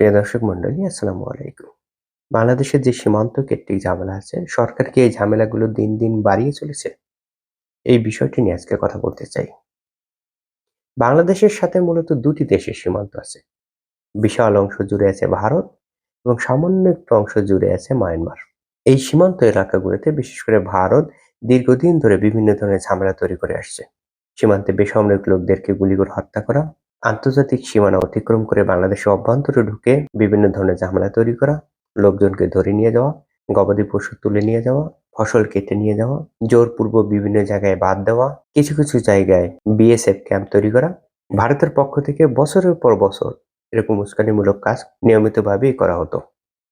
প্রিয় দর্শক মন্ডলী আসসালামু আলাইকুম। বাংলাদেশের যে সীমান্ত কেট্টিক ঝামেলা আছে, সরকার কি এই ঝামেলাগুলো দিন দিন বাড়িয়ে চলেছে? এই বিষয়টি নিয়ে আজকে কথা বলতে চাই। বাংলাদেশের সাথে মূলত দুটি দেশের সীমান্ত আছে। বিশাল অংশ জুড়ে আছে ভারত এবং সামান্য একটু অংশ জুড়ে আছে মায়ানমার। এই সীমান্ত এলাকাগুলোতে বিশেষ করে ভারত দীর্ঘদিন ধরে বিভিন্ন ধরনের ঝামেলা তৈরি করে আসছে। সীমান্তে বেসামরিক লোকদেরকে গুলি করে হত্যা করা আন্তর্জাতিক সীমানা অতিক্রম করে বাংলাদেশের অভ্যন্তরে ঢুকে বিভিন্ন ধরনের ঝামেলা তৈরি করা, লোকজনকে ধরে নিয়ে যাওয়া, গবাদি পশু তুলে নিয়ে যাওয়া, ফসল কেটে নিয়ে যাওয়া, জোরপূর্ব বিভিন্ন জায়গায় বাদ দেওয়া, কিছু কিছু জায়গায় বিএসএফ ক্যাম্প তৈরি করা, ভারতের পক্ষ থেকে বছরের পর বছর এরকম উস্কানিমূলক কাজ নিয়মিতভাবেই করা হতো।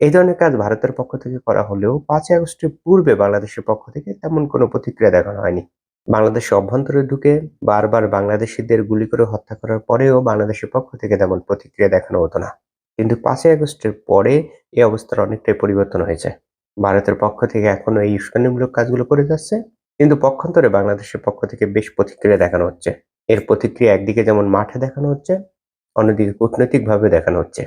এই ধরনের কাজ ভারতের পক্ষ থেকে করা হলেও পাঁচই আগস্টের পূর্বে বাংলাদেশের পক্ষ থেকে তেমন কোনো প্রতিক্রিয়া দেখানো হয়নি। বাংলাদেশের অভ্যন্তরে ঢুকে বারবার বাংলাদেশিদের গুলি করে হত্যা করার পরেও বাংলাদেশের পক্ষ থেকে তেমন প্রতিক্রিয়া দেখানো হতো না। কিন্তু পাঁচই আগস্টের পরে এই অবস্থার অনেকটাই পরিবর্তন হয়েছে। ভারতের পক্ষ থেকে এখনও এই উস্কানিমূলক কাজগুলো করে যাচ্ছে, কিন্তু পক্ষান্তরে বাংলাদেশের পক্ষ থেকে বেশ প্রতিক্রিয়া দেখানো হচ্ছে। এর প্রতিক্রিয়া একদিকে যেমন মাঠে দেখানো হচ্ছে, অন্যদিকে কূটনৈতিকভাবে দেখানো হচ্ছে।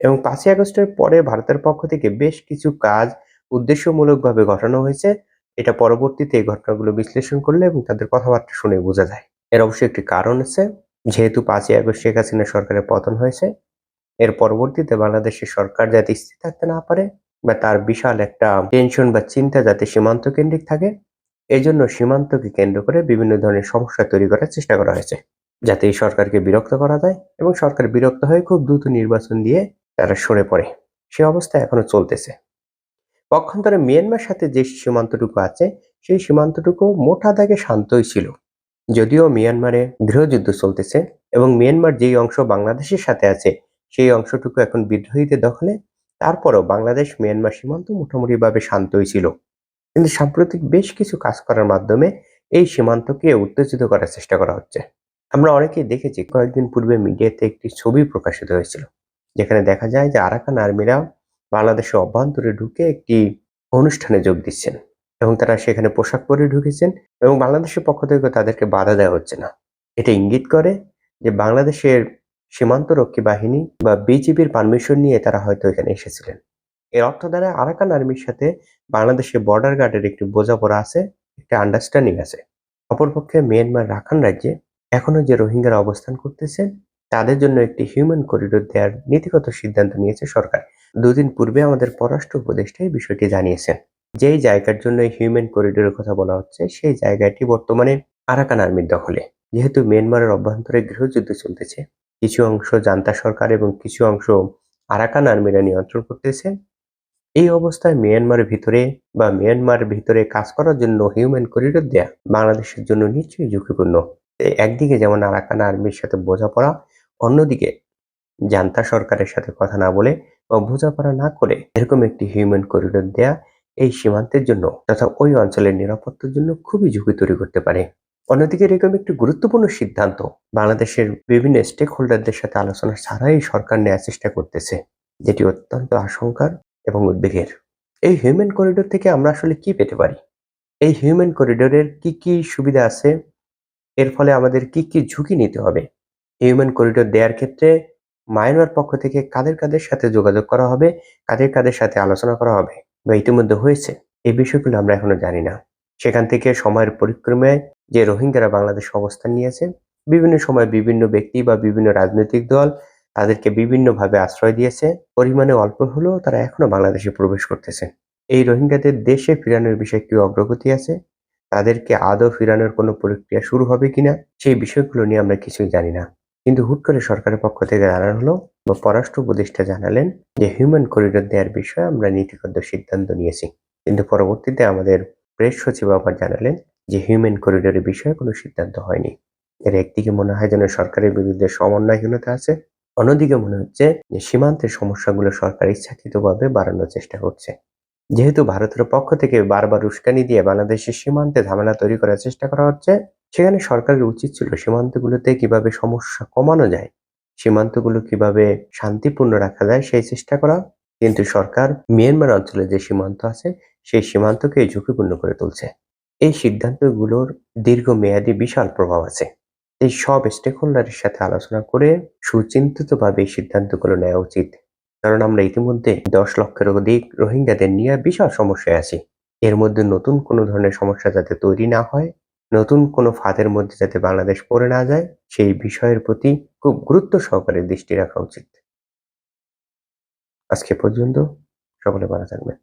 এবং পাঁচই আগস্টের পরে ভারতের পক্ষ থেকে বেশ কিছু কাজ উদ্দেশ্যমূলকভাবে ঘটানো হয়েছে। এটা পরবর্তীতে এই ঘটনাগুলো বিশ্লেষণ করলে এবং তাদের কথাবার্তা শুনে বোঝা যায়। এর অবশ্যই একটি কারণ আছে, যেহেতু পাঁচই আগস্ট শেখ হাসিনা সরকারের পতন হয়েছে, এর পরবর্তীতে বাংলাদেশের সরকার যাতে স্থির থাকতে না পারে বা তার বিশাল একটা টেনশন বা চিন্তা যাতে সীমান্ত কেন্দ্রিক থাকে এই জন্য সীমান্তকে কেন্দ্র করে বিভিন্ন ধরনের সমস্যা তৈরি করার চেষ্টা করা হয়েছে। যাতে এই সরকারকে বিরক্ত করা যায় এবং সরকার বিরক্ত হয়ে খুব দ্রুত নির্বাচন দিয়ে তারা সরে পড়ে। সে অবস্থা এখনও চলতেছে। পক্ষান্তরে মিয়ানমার সাথে যে সীমান্তটুকু আছে, সেই সীমান্তটুকু মোটা দাগে শান্তই ছিল। যদিও মিয়ানমারে গৃহযুদ্ধ চলতেছে এবং মিয়ানমার যেই অংশ বাংলাদেশের সাথে আছে, সেই অংশটুকু এখন বিদ্রোহীদের দখলে, তারপরও বাংলাদেশ মিয়ানমার সীমান্ত মোটামুটিভাবে শান্তই ছিল। কিন্তু সাম্প্রতিক বেশ কিছু কাজ করার মাধ্যমে এই সীমান্তকে উত্তেজিত করার চেষ্টা করা হচ্ছে। আমরা অনেকেই দেখেছি, কয়েকদিন পূর্বে মিডিয়াতে একটি ছবি প্রকাশিত হয়েছিল, যেখানে দেখা যায় যে আরাকান আর্মিরা বাংলাদেশের অভ্যন্তরে ঢুকে একটি অনুষ্ঠানে যোগ দিচ্ছেন এবং তারা সেখানে পোশাক পরে ঢুকেছেন এবং বাংলাদেশের পক্ষ থেকে তাদেরকে বাধা দেওয়া হচ্ছে না। এটা ইঙ্গিত করে যে বাংলাদেশের সীমান্তরক্ষী বাহিনী বা বিজিবির পারমিশন নিয়ে তারা হয়তো এখানে এসেছিলেন। এর অর্থ দ্বারা আরাকান আর্মির সাথে বাংলাদেশের বর্ডার গার্ডের একটি বোঝাপড়া আছে, একটা আন্ডারস্ট্যান্ডিং আছে। অপরপক্ষে মিয়ানমার রাখান রাজ্যে এখনও যে রোহিঙ্গারা অবস্থান করতেছেন তাদের জন্য একটি হিউম্যান করিডোর দেওয়ার নীতিগত সিদ্ধান্ত নিয়েছে সরকার। দুদিন পূর্বে আমাদের পররাষ্ট্র উপদেষ্টা এই বিষয়টি জানিয়েছেন। যেই জায়গার জন্য এই হিউম্যান করিডোরের কথা বলা হচ্ছে, সেই জায়গাটি বর্তমানে আরাকান আর্মির দখলে। যেহেতু মিয়ানমারের অভ্যন্তরে গৃহযুদ্ধ চলতেছে, কিছু অংশ জান্তা সরকার এবং কিছু অংশ আরাকান আর্মিরা নিয়ন্ত্রণ করতেছে, এই অবস্থায় মিয়ানমারের ভিতরে বা মিয়ানমার ভিতরে কাজ করার জন্য হিউম্যান করিডোর দেয়া বাংলাদেশের জন্য নিশ্চয়ই ঝুঁকিপূর্ণ। একদিকে যেমন আরাকান আর্মির সাথে বোঝাপড়া, অন্যদিকে জান্তা সরকারের সাথে কথা না বলে বা বোঝাপড়া না করে এরকম একটি হিউম্যান করিডোর দেয়া এই সীমান্তের জন্য তথা ওই অঞ্চলের নিরাপত্তার জন্য খুবই ঝুঁকি তৈরি করতে পারে। অন্যদিকে এরকম একটি গুরুত্বপূর্ণ সিদ্ধান্ত বাংলাদেশের বিভিন্ন স্টেক হোল্ডারদের সাথে আলোচনা ছাড়াই সরকার নেওয়ার চেষ্টা করতেছে, যেটি অত্যন্ত আশঙ্কার এবং উদ্বেগের। এই হিউম্যান করিডোর থেকে আমরা আসলে কি পেতে পারি? এই হিউম্যান করিডোরের কি কি সুবিধা আছে? এর ফলে আমাদের কি কি ঝুঁকি নিতে হবে? হিউম্যান করিডোর দেওয়ার ক্ষেত্রে মায়ানমার পক্ষ থেকে কাদের কাদের সাথে যোগাযোগ করা হবে, কাদের কাদের সাথে আলোচনা করা হবে বা ইতিমধ্যে হয়েছে, এই বিষয়গুলো আমরা এখনও জানি না। সেখান থেকে সময়ের পরিক্রমে যে রোহিঙ্গারা বাংলাদেশ অবস্থান নিয়েছে, বিভিন্ন সময় বিভিন্ন ব্যক্তি বা বিভিন্ন রাজনৈতিক দল তাদেরকে বিভিন্নভাবে আশ্রয় দিয়েছে, পরিমাণে অল্প হলেও তারা এখনও বাংলাদেশে প্রবেশ করতেছে। এই রোহিঙ্গাদের দেশে ফিরানোর বিষয়ে কি অগ্রগতি আছে? তাদেরকে আদৌ ফিরানোর কোনো প্রক্রিয়া শুরু হবে কিনা, সেই বিষয়গুলো নিয়ে আমরা কিছুই জানি না। কিন্তু হুট করে সরকারের পক্ষ থেকে জানানো হলো বা পররাষ্ট্র উপদেষ্টা জানালেন যে হিউম্যান করিডোর দেওয়ার বিষয়ে আমরা নীতিগত সিদ্ধান্ত নিয়েছি। কিন্তু পরবর্তীতে আমাদের প্রেস সচিব আবার জানালেন যে হিউম্যান করিডোরের বিষয়ে কোনো সিদ্ধান্ত হয়নি। এর একদিকে মনে হয় যেন সরকারের বিরুদ্ধে সমন্বয়হীনতা আছে, অন্যদিকে মনে হচ্ছে যে সীমান্তের সমস্যাগুলো সরকার ইচ্ছাকৃতভাবে বাড়ানোর চেষ্টা করছে। যেহেতু ভারতের পক্ষ থেকে বারবার উস্কানি দিয়ে বাংলাদেশের সীমান্তে ঝামেলা তৈরি করার চেষ্টা করা হচ্ছে সেখানে সরকারের উচিত ছিল সীমান্তগুলোতে কীভাবে সমস্যা কমানো যায়, সীমান্তগুলো কীভাবে শান্তিপূর্ণ রাখা যায় সেই চেষ্টা করা। কিন্তু সরকার মিয়ানমার অঞ্চলে যে সীমান্ত আছে, সেই সীমান্তকে ঝুঁকিপূর্ণ করে তুলছে। এই সিদ্ধান্তগুলোর দীর্ঘমেয়াদী বিশাল প্রভাব আছে। এই সব স্টেক হোল্ডারের সাথে আলোচনা করে সুচিন্তিতভাবে এই সিদ্ধান্তগুলো নেওয়া উচিত। কারণ আমরা ইতিমধ্যে দশ লক্ষের অধিক রোহিঙ্গাদের নিয়ে বিশাল সমস্যায় আছি। এর মধ্যে নতুন কোনো ধরনের সমস্যা যাতে তৈরি না হয় নতুন কোনো ফাঁদের মধ্যে যাতে বাংলাদেশ পড়ে না যায়, সেই বিষয়ের প্রতি খুব গুরুত্ব সহকারে দৃষ্টি রাখা উচিত। আজকে পর্যন্ত সকলে ভালো থাকবেন।